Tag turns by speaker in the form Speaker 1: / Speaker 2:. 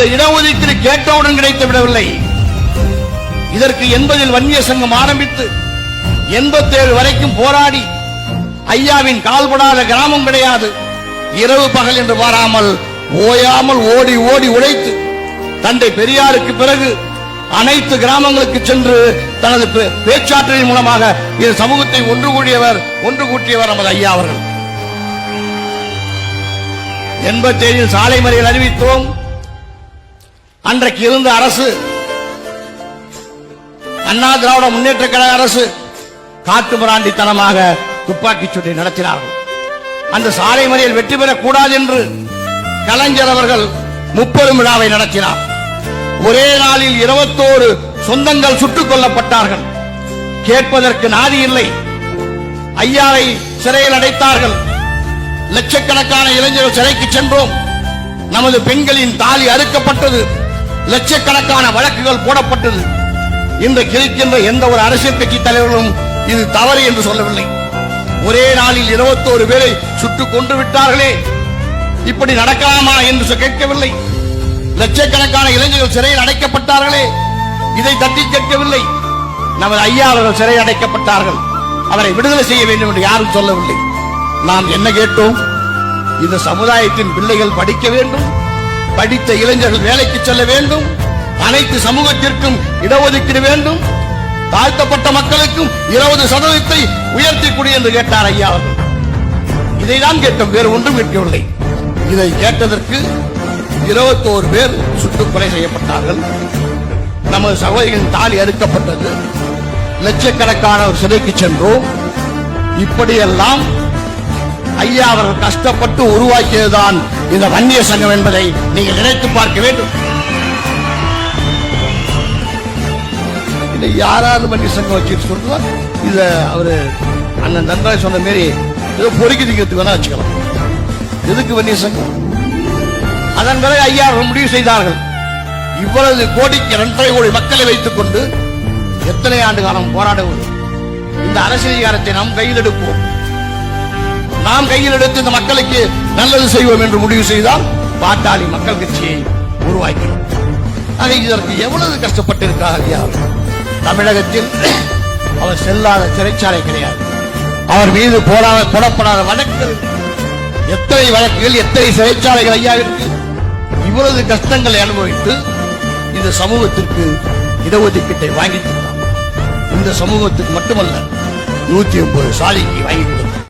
Speaker 1: அந்த இடஒதுக்கீடு கேட்டவுடன் கிடைத்து விடவில்லை. இதற்கு எண்பதில் வன்னிய சங்கம் ஆரம்பித்து எண்பத்தேழு வரைக்கும் போராடி ஐயாவின் கால்படாத கிராமம் கிடையாது. இரவு பகல் என்று பாராமல் ஓயாமல் ஓடி ஓடி உழைத்து தந்தை பெரியாருக்கு பிறகு அனைத்து கிராமங்களுக்கு சென்று தனது பே- பேச்சாற்றலின் மூலமாக இந்த சமூகத்தை ஒன்று கூடியவர் ஒன்று கூட்டியவர் நமது ஐயா அவர்கள். எண்பத்தேழில் சாலை மறியல் அறிவித்தோம். அன்றைக்கு இருந்த அரசு அண்ணா திராவிட முன்னேற்ற கழக அரசு காட்டு மிராண்டித்தனமாக துப்பாக்கி சூட்டை நடத்தினார்கள். அந்த சாலை மறியல் வெற்றி பெறக்கூடாது என்று கலைஞர் அவர்கள் முப்பெரும் விழாவை நடத்தினார். ஒரே நாளில் இருபத்தோரு சொந்தங்கள் சுட்டுக் கொல்லப்பட்டார்கள். கேட்பதற்கு நாதி இல்லை. ஐயாவை சிறையில் அடைத்தார்கள். லட்சக்கணக்கான இளைஞர்கள் சிறைக்கு சென்றோம். நமது பெண்களின் தாலி அறுக்கப்பட்டது. லட்சக்கணக்கான வழக்குகள் போடப்பட்டது. இன்றைக்கு இருக்கின்ற எந்த ஒரு அரசியல் கட்சி தலைவர்களும் இது தவறு என்று சொல்லவில்லை. ஒரே நாளில் இருபத்தோரு பேரை சுட்டுக் கொன்று விட்டார்களே. இப்படி நடக்கலாமா என்று கேட்கவில்லை. லட்சக்கணக்கான இளைஞர்கள் சிறையில் அடைக்கப்பட்டார்களே. இதை தட்டி கேட்கவில்லை. நமது ஐயா அவர்கள் அடைக்கப்பட்டார்கள். அவரை விடுதலை செய்ய வேண்டும் என்று யாரும் சொல்லவில்லை. நாம் என்ன கேட்டோம்? இந்த சமுதாயத்தின் பிள்ளைகள் படிக்க வேண்டும். படித்த இளைஞர்கள் வேலைக்கு செல்ல வேண்டும். அனைத்து சமூகத்திற்கும் இடஒதுக்கீடு வேண்டும். தாழ்த்தப்பட்ட மக்களுக்கும் இருபது சதவீதத்தை உயர்த்தி என்று கேட்டார் ஐயா அவர்கள். இதைதான் கேட்டோம் வேறு ஒன்றும் கேட்கவில்லை இதை கேட்டதற்கு இருபத்தோரு பேர் சுட்டுக் கொலை செய்யப்பட்டார்கள். நமது சகோதரின் தாலி அறுக்கப்பட்டது. லட்சக்கணக்கானவர் சிறைக்கு சென்றோம். இப்படியெல்லாம் ஐயா அவர்கள் கஷ்டப்பட்டு உருவாக்கியதுதான் இந்த வன்னிய சங்கம் என்பதை நீங்கள் நினைத்து பார்க்க வேண்டும். இதை யாராவது வன்னிய சங்கம் வச்சுட்டு சொல்றதா? இத அவரு அண்ணன் நன்றாக சொன்ன மாரி ஏதோ பொறுக்கி திங்கிறதுக்கு வேணா வச்சுக்கலாம். எதுக்கு வன்னிய சங்கம்? அதன் பிறகு ஐயா முடிவு செய்தார்கள். இவ்வளவு கோடிக்கு இரண்டரை கோடி மக்களை வைத்துக் கொண்டு எத்தனை ஆண்டு காலம் போராடுவது இந்த அரசியல் அதிகாரத்தை நாம் கையில் எடுப்போம். நாம் கையில் எடுத்து இந்த மக்களுக்கு நல்லது செய்வோம் என்று முடிவு செய்தால் பாட்டாளி மக்கள் கட்சியை உருவாக்கிறோம் ஆக இதற்கு எவ்வளவு கஷ்டப்பட்டிருக்கிறார் ஐயா? தமிழகத்தில் அவர் செல்லாத சிறைச்சாலை கிடையாது. அவர் மீது போடாத போடப்படாத வழக்குகள் எத்தனை வழக்குகள் எத்தனை சிறைச்சாலைகள் ஐயா இருக்கு? இவ்வளவு கஷ்டங்களை அனுபவித்து இந்த சமூகத்திற்கு இடஒதுக்கீட்டை வாங்கி தந்தார் இந்த சமூகத்துக்கு மட்டுமல்ல நூத்தி ஒன்பது சாலைக்கு வாங்கி கொடுத்தார்.